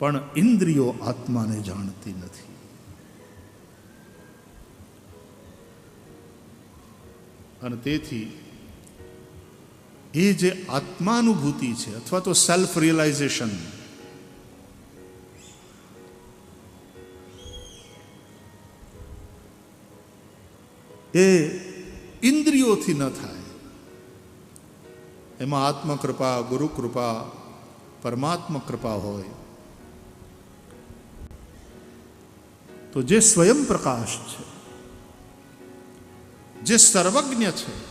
પણ ઇન્દ્રિયો આત્માને જાણતી નથી. અને તેથી એ જે આત્માનુભૂતિ છે, અથવા તો સેલ્ફ રિયલાઇઝેશન એ ઇન્દ્રિયોથી ન થાય. એમાં આત્મકૃપા ગુરુ કૃપા પરમાત્મા કૃપા હોય. તો જે સ્વયં પ્રકાશ છે, જે સર્વજ્ઞ છે,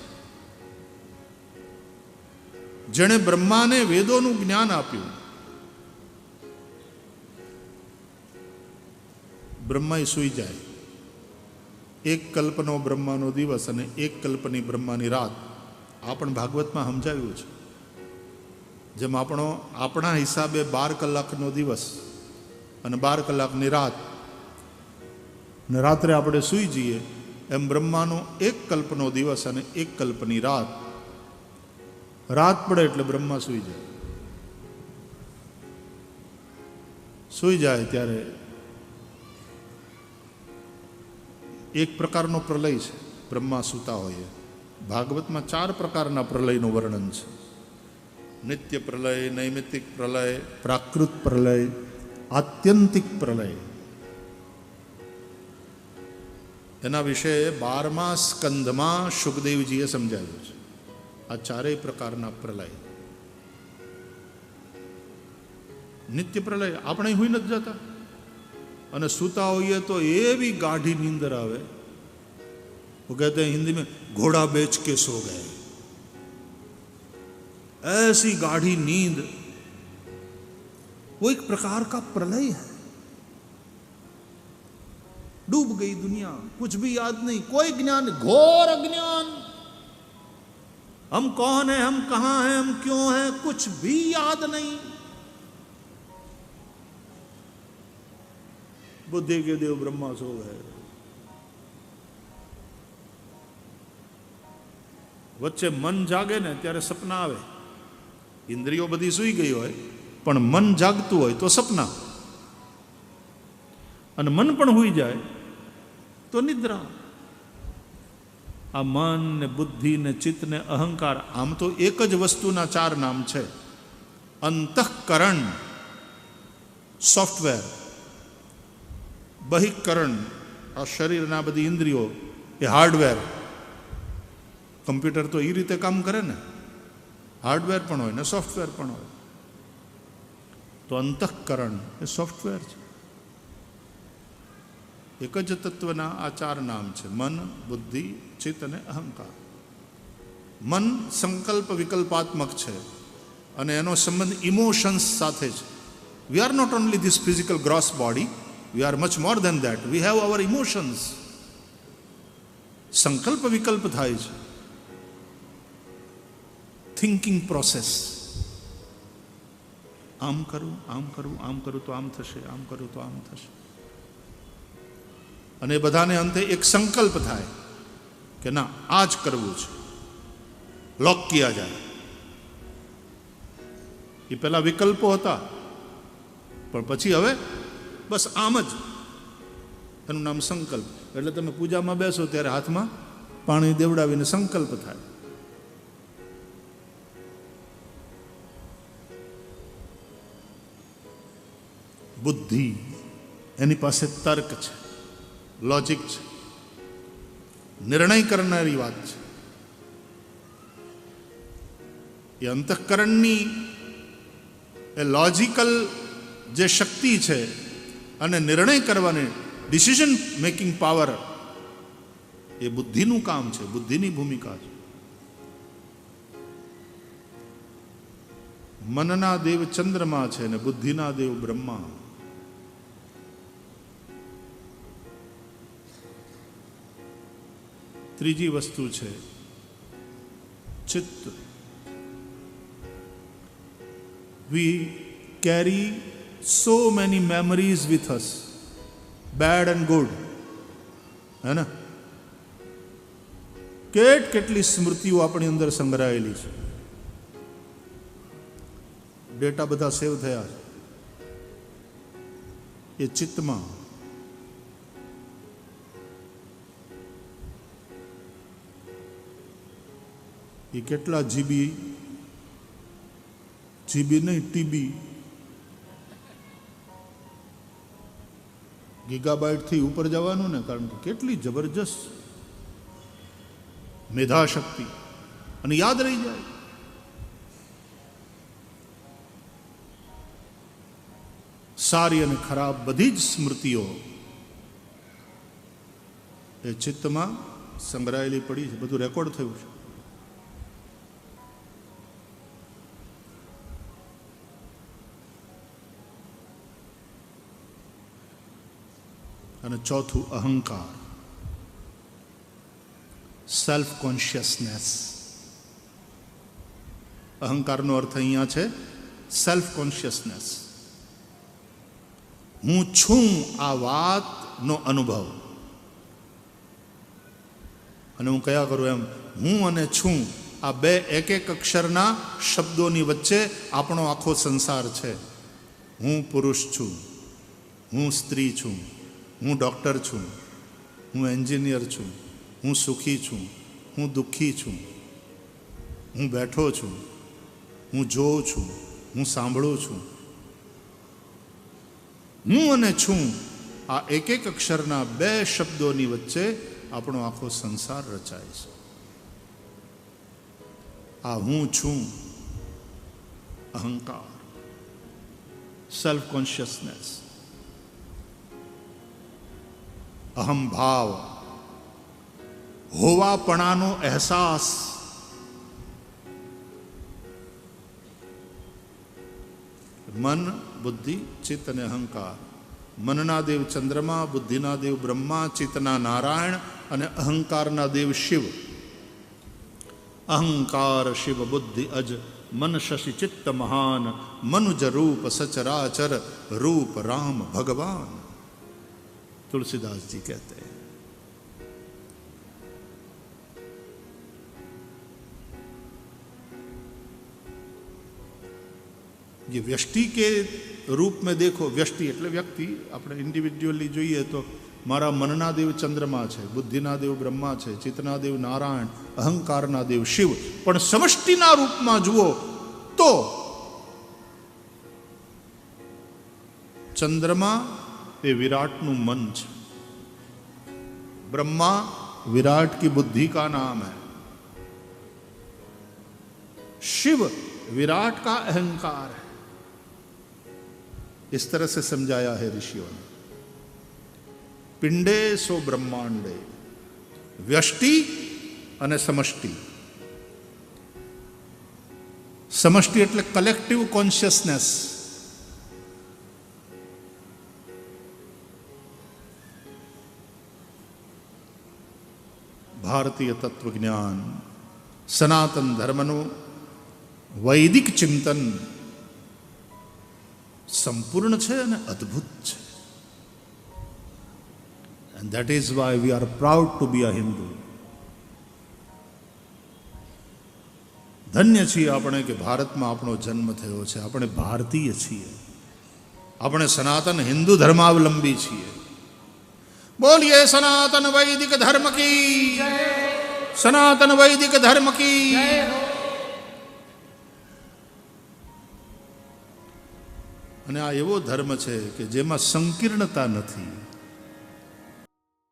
જેણે બ્રહ્માને વેદોનું જ્ઞાન આપ્યું. બ્રહ્મા સૂઈ જાય. એક કલ્પનો બ્રહ્માનો દિવસ અને એક કલ્પની બ્રહ્માની રાત. આ પણ ભાગવતમાં સમજાવ્યું છે. જેમ આપણો, આપણા હિસાબે બાર કલાકનો દિવસ અને બાર કલાકની રાત ને રાત્રે આપણે સૂઈ જઈએ, એમ બ્રહ્માનો એક કલ્પનો દિવસ અને એક કલ્પની રાત. રાત પડે એટલે બ્રહ્મા સૂઈ જાય. સૂઈ જાય ત્યારે એક પ્રકારનો પ્રલય છે. બ્રહ્મા સૂતા હોય. ભાગવતમાં ચાર પ્રકારના પ્રલયનું વર્ણન છે. નિત્ય પ્રલય નૈમિતિક પ્રલય, પ્રાકૃત પ્રલય, આત્યંતિક પ્રલય. એના વિશે બારમા સ્કંદમાં સુખદેવજીએ સમજાવ્યું છે આ ચારેય પ્રકારના પ્રલય નિત્ય પ્રલય આપણે હોઈ નથી જતા અને सूता होइए तो एवी गाढ़ी नींदर आवे वो कहते हैं हिंदी में घोड़ा बेच के सो गए ऐसी गाढ़ी नींद वो एक प्रकार का प्रलय है डूब गई दुनिया कुछ भी याद नहीं कोई ज्ञान घोर अज्ञान हम कौन है हम कहां हैं हम क्यों हैं कुछ भी याद नहीं बुद्धि के देव ब्रह्मा सो गए વચ્ચે મન જાગે ને ત્યારે સપના આવે ઇન્દ્રિયો બધી સૂઈ ગઈ હોય પણ મન જાગતું હોય તો સપના અને મન પણ હોઈ જાય તો નિદ્રા આ મન ને બુદ્ધિ ને ચિત્ત ને અહંકાર આમ તો એક જ વસ્તુના ચાર નામ છે અંતઃકરણ સોફ્ટવેર બહિકરણ આ શરીરના બધી ઇન્દ્રિયો એ હાર્ડવેર કમ્પ્યુટર તો એ રીતે કામ કરે ને હાર્ડવેર પણ હોય ને સોફ્ટવેર પણ હોય તો અંતઃકરણ એ સોફ્ટવેર છે એક જ તત્વના આ ચાર નામ છે મન બુદ્ધિ ચિત્ત અને અહંકાર મન સંકલ્પ વિકલ્પાત્મક છે અને એનો સંબંધ ઇમોશન્સ સાથે છે we are not only this physical gross body we are much more than that we have our emotions સંકલ્પ વિકલ્પ થાય છે થિંકિંગ પ્રોસેસ આમ કરું આમ કરું આમ કરું તો આમ થશે આમ કરું તો આમ થશે અને બધાને અંતે એક સંકલ્પ થાય કે ના આ જ કરવું છે. લોક કિયા જાય. એ પહેલા વિકલ્પો હતા. પણ પછી હવે બસ આમ જ એનું નામ સંકલ્પ. એટલે તમે પૂજામાં બેસો ત્યારે હાથમાં પાણી દેવડાવીને સંકલ્પ થાય. બુદ્ધિ એની પાસે તર્ક છે. લોજિક છે. નિર્ણય કરનારી વાત છે. એ અંતઃકરણની એ લોજિકલ જે શક્તિ છે અને નિર્ણય કરવાની ડિસિઝન મેકિંગ પાવર એ બુદ્ધિનું કામ છે, બુદ્ધિની ભૂમિકા છે. મનના દેવ ચંદ્રમા છે ને બુદ્ધિના દેવ બ્રહ્મા. ત્રીજી વસ્તુ છે ચિત્ત. We carry so many memories with us bad and good હે ને? કેટ કેટલી સ્મૃતિઓ આપણી અંદર સંગ્રહાયેલી છે. ડેટા બધા સેવ થયા છે. એ ચિત્તમાં એ કેટલા જીબી? જીબી નહીં, ટીબી. ગીગાબાઇટથી ઉપર જવાનું ને, કારણ કે કેટલી જબરજસ્ત મેધાશક્તિ. અને યાદ રહી જાય. સારી અને ખરાબ બધી જ સ્મૃતિઓ એ ચિત્તમાં સંગ્રહાયેલી પડી છે. બધું રેકોર્ડ થયું છે. અને ચોથું અહંકાર. સેલ્ફ કોન્શિયસનેસ અહંકારનો અર્થ અહીંયા છે સેલ્ફ કોન્શિયસનેસ હું છું આ વાતનો અનુભવ. અને હું કયા કરું એમ? હું અને છું આ બે એક એક અક્ષરના શબ્દોની વચ્ચે આપણો આખો સંસાર છે. હું પુરુષ છું. હું સ્ત્રી છું. હું ડૉક્ટર છું, હું એન્જિનિયર છું, હું સુખી છું, હું દુઃખી છું, હું બેઠો છું, હું જોઉં છું, હું સાંભળું છું. હું અને છું આ એક એક અક્ષરના બે શબ્દોની વચ્ચે આપણો આખો સંસાર રચાય છે. આ હું છું, અહંકાર સેલ્ફ કોન્શિયસનેસ અહમભાવ હોવાપણાનો અહેસાસ. મન, બુદ્ધિ, ચિત્ત અને અહંકાર. મનના દેવ ચંદ્રમા, બુદ્ધિના દેવ બ્રહ્મા, ચિત્તના નારાયણ અને અહંકારના દેવ શિવ. અહંકાર, શિવ, બુદ્ધિ, અજ, મન, શશિ, ચિત્ત, મહાન, મનુજ રૂપ, સચરાચર, રૂપ, રામ, ભગવાન. तुलसीदास जी कहते हैं ये व्यष्टि के रूप में देखो વ્યષ્ટિ એટલે વ્યક્તિ આપણે ઇન્ડિવિડ્યુઅલી જોઈએ તો મારા મનના દેવ ચંદ્રમા છે બુદ્ધિના દેવ બ્રહ્મા છે ચિત્તના દેવ નારાયણ અહંકારના દેવ શિવ પણ સમષ્ટિના રૂપમાં જુઓ તો ચંદ્રમા એ વિરાટનું મન છે ब्रह्मा विराट की बुद्धि का नाम है शिव विराट का अहंकार है इस तरह से समझाया है ऋषियों ने पिंडे सो ब्रह्मांडे व्यष्टि અને સમષ્ટિ સમષ્ટિ એટલે કલેક્ટિવ કોન્શિયસનેસ ભારતીય તત્વજ્ઞાન સનાતન ધર્મનું વૈદિક ચિંતન સંપૂર્ણ છે અને અદ્ભુત છે and that is why we are proud to be a Hindu ધન્ય છીએ આપણે કે ભારતમાં આપણો જન્મ થયો છે આપણે ભારતીય છીએ આપણે સનાતન હિન્દુ ધર્માવલંબી છીએ બોલીએ સનાતન વૈદિક ધર્મ કી. સનાતન વૈદિક ધર્મ કી. અને આ એવો ધર્મ છે કે જેમાં સંકીર્ણતા નથી.